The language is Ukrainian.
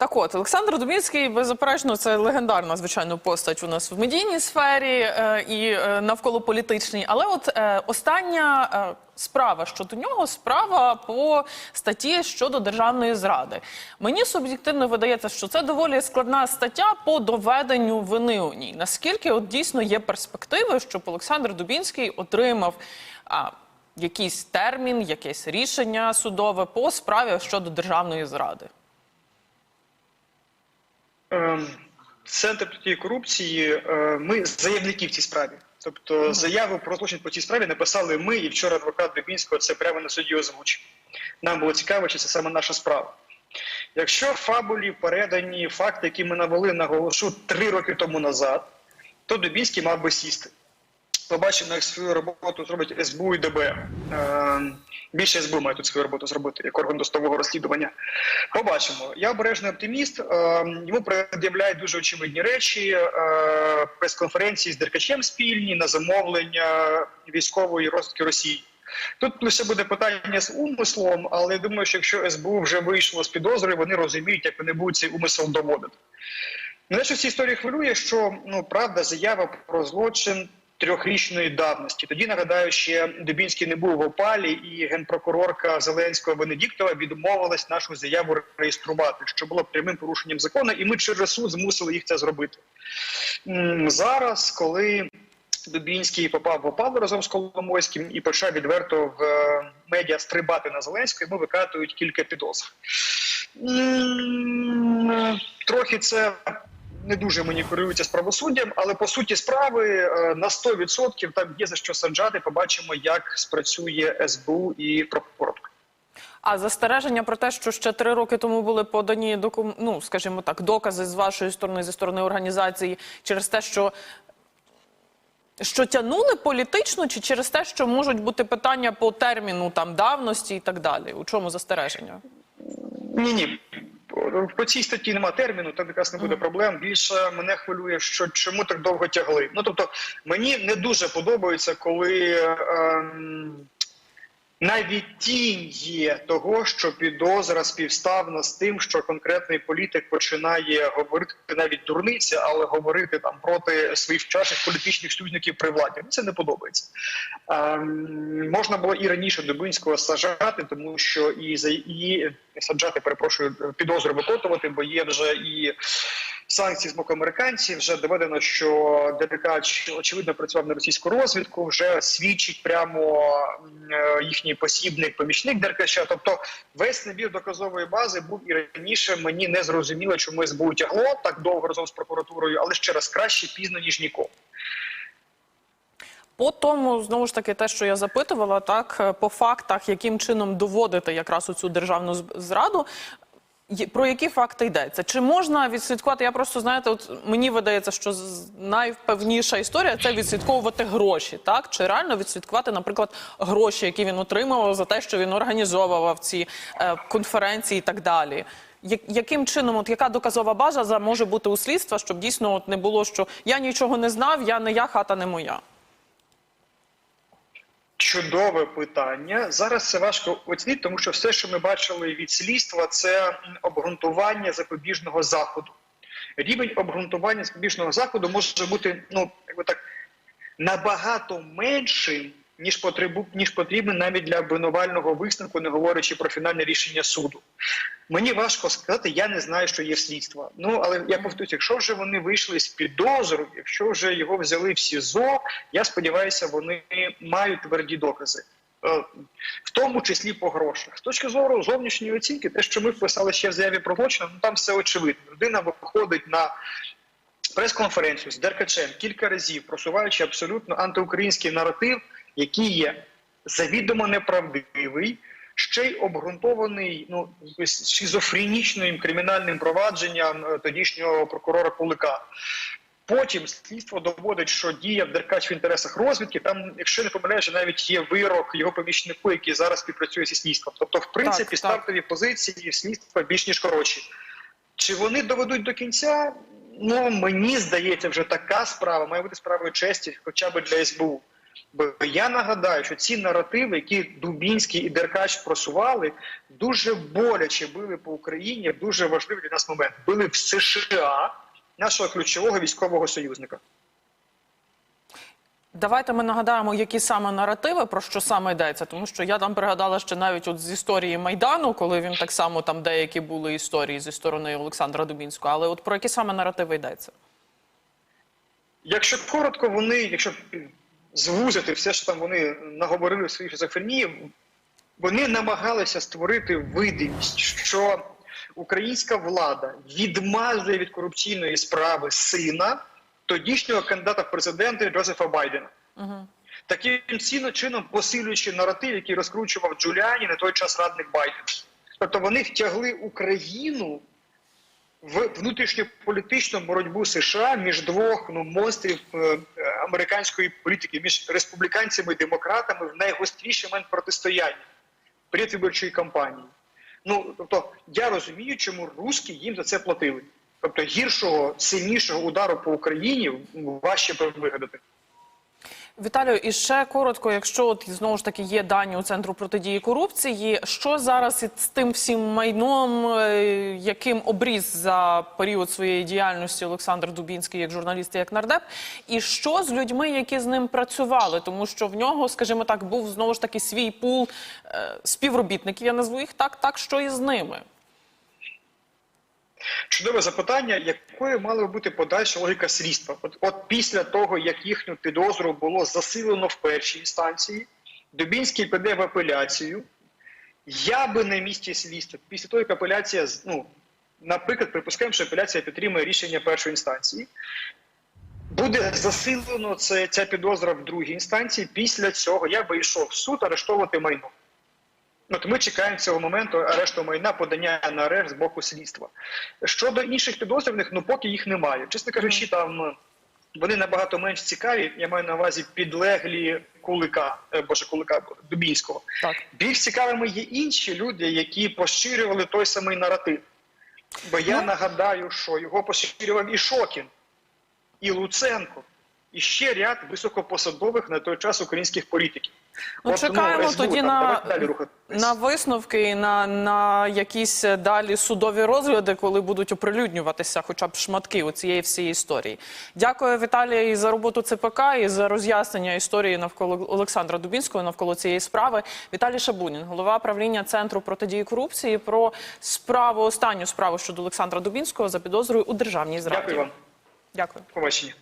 Так от, Олександр Дубінський, беззаперечно, це легендарна, звичайно, постать у нас в медійній сфері е, і е, навколо політичній. Але от е, остання е, справа щодо нього справа по статті щодо державної зради. Мені суб'єктивно видається, що це доволі складна стаття по доведенню вини у ній. Наскільки от дійсно є перспективи, щоб Олександр Дубінський отримав. А, Якийсь термін, якесь рішення судове по справі щодо державної зради. Ем, Центр протидії корупції. е, Ми заявники в цій справі. Тобто заяву про злочин по цій справі написали ми, і вчора адвокат Дубінського це прямо на суді озвучив. Нам було цікаво, чи це саме наша справа. Якщо фабулі передані факти, які ми навели на голосу три роки тому назад, то Дубінський мав би сісти. Побачимо, як свою роботу зробить СБУ і ДБР. Е, більше СБУ має тут свою роботу зробити, як орган достового розслідування. Побачимо. Я обережний оптиміст. Е, йому пред'являють дуже очевидні речі. Е, прес-конференції з Деркачем спільні на замовлення військової розвідки Росії. Тут лише буде питання з умислом, але я думаю, що якщо СБУ вже вийшло з підозри, вони розуміють, як вони будуть цей умисел доводити. Мене що в цій історії хвилює, що ну правда заява про злочин трьохрічної давності. Тоді нагадаю, ще Дубінський не був в опалі, і генпрокурорка Зеленського Венедіктова відмовилась нашу заяву реєструвати, що було прямим порушенням закону, і ми через суд змусили їх це зробити. Зараз, коли Дубінський попав в опалу разом з Коломойським і почав відверто в е, медіа стрибати на Зеленського, йому викатують кілька підозр. Трохи це не дуже мені керується з правосуддям, але по суті справи е, на 100% там є за що саджати. Побачимо, як спрацює СБУ і прокуратура. А застереження про те, що ще три роки тому були подані докум... ну, скажімо так, докази з вашої сторони, зі сторони організації, через те, що. Що тянули політично, чи через те, що можуть бути питання по терміну там давності і так далі? У чому застереження? Ні, ні. По цій статті нема терміну, там якраз не буде проблем. Більше мене хвилює, що чому так довго тягли. Ну тобто, мені не дуже подобається, коли ем, навіть тінь є того, що підозра співставна з тим, що конкретний політик починає говорити навіть дурниці, але говорити там проти своїх вчасних політичних союзників при владі. Це не подобається. Ем, можна було і раніше Дубинського сажати, тому що і за і саджати, перепрошую, підозру виконувати, бо є вже і санкції з боку американців. Вже доведено, що Деркач очевидно працював на російську розвідку. Вже свідчить прямо е, їхній посібник, помічник Деркача. Тобто весь набір доказової бази був і раніше. Мені не зрозуміло, чому СБУ тягло так довго разом з прокуратурою, але ще раз краще пізно ніж ніколи. По тому, знову ж таки, те, що я запитувала, так е, по фактах, яким чином доводити якраз оцю державну зраду. Про які факти йдеться? Чи можна відслідкувати? Я просто знаєте, от мені видається, що найпевніша історія це відслідковувати гроші, так чи реально відслідкувати, наприклад, гроші, які він отримував за те, що він організовував ці е, конференції і так далі. Яким чином, от яка доказова база за- може бути у слідства, щоб дійсно от не було, що я нічого не знав, я не я, хата не моя. Чудове питання. Зараз це важко оцінити, тому що все, що ми бачили від слідства, це обґрунтування запобіжного заходу. Рівень обґрунтування запобіжного заходу може бути ну якби так набагато меншим, ніж потребу, ніж потрібен навіть для обвинувального висновку, не говорячи про фінальне рішення суду. Мені важко сказати, я не знаю, що є слідство. Ну але я повторюю, якщо вже вони вийшли з підозру, якщо вже його взяли в СІЗО, я сподіваюся, вони мають тверді докази. Е, В тому числі по грошах. З точки зору зовнішньої оцінки, те, що ми вписали ще в заяві про злочин, ну там все очевидно. Людина виходить на прес-конференцію з Деркачем кілька разів, просуваючи абсолютно антиукраїнський наратив, який є завідомо неправдивий, ще й обґрунтований ну шизофренічним кримінальним провадженням е, тодішнього прокурора Кулика. Потім слідство доводить, що діяв Деркач в інтересах розвідки. Там, якщо не помиляюся, навіть є вирок його помічнику, який зараз співпрацює зі слідством. Тобто, в принципі, Так, так. стартові позиції слідства більш ніж коротші. Чи вони доведуть до кінця? Ну мені здається, вже така справа має бути справою честі, хоча б для СБУ. Бо я нагадаю, що ці наративи, які Дубінський і Деркач просували, дуже боляче били по Україні в дуже важливий для нас момент. Били в США нашого ключового військового союзника. Давайте ми нагадаємо, які саме наративи, про що саме йдеться, тому що я там пригадала ще навіть от з історії Майдану, коли він так само там деякі були історії зі сторони Олександра Дубінського. Але от про які саме наративи йдеться? Якщо коротко, вони, якщо звузити все, що там вони наговорили в своїй шизофренії, вони намагалися створити видимість, що українська влада відмазує від корупційної справи сина тодішнього кандидата в президенти Джозефа Байдена. Таким чином- чином посилюючи наратив, який розкручував Джуліані на той час радник Байдена. Тобто вони втягли Україну в внутрішньополітичну боротьбу США між двох ну монстрів е, американської політики, між республіканцями і демократами в найгостріший момент протистояння передвиборчої кампанії. Ну тобто я розумію, чому русські їм за це платили. Тобто гіршого, сильнішого удару по Україні важче вигадати. Віталію, і ще коротко, якщо от знову ж таки є дані у центру протидії корупції, що зараз із тим всім майном, е, яким обріз за період своєї діяльності Олександр Дубінський як журналіст і як нардеп, і що з людьми, які з ним працювали, тому що в нього, скажімо так, був знову ж таки свій пул е, співробітників. Я назву їх так, так що і з ними. Чудове запитання, якою мала би бути подальша логіка слідства? От, от після того, як їхню підозру було засилено в першій інстанції, Дубінський піде в апеляцію. Я би на місці слідства, після того, як апеляція, ну, наприклад, припускаємо, що апеляція підтримує рішення першої інстанції, буде засилено це, ця підозра в другій інстанції. Після цього я би йшов в суд арештовувати майно. От ми чекаємо цього моменту арешту майна, подання на арешт з боку слідства. Щодо інших підозрюваних, ну поки їх немає. Чесно кажучи, там е, вони набагато менш цікаві. Я маю на увазі підлеглі Кулика, е, боже, Кулика Дубінського. Так. Більш цікавими є інші люди, які поширювали той самий наратив. Бо я Ну. нагадаю, що його поширював і Шокін, і Луценко, і ще ряд високопосадових на той час українських політиків. Ну, От, чекаємо СБУ, тоді там, на, далі на висновки і на, на якісь далі судові розгляди, коли будуть оприлюднюватися хоча б шматки у цієї всієї історії. Дякую, Віталія, і за роботу ЦПК, і за роз'яснення історії навколо Олександра Дубінського, навколо цієї справи. Віталій Шабунін, голова правління Центру протидії корупції, про справу, останню справу щодо Олександра Дубінського за підозрою у державній зраді. Дякую вам. Дякую. Побачення.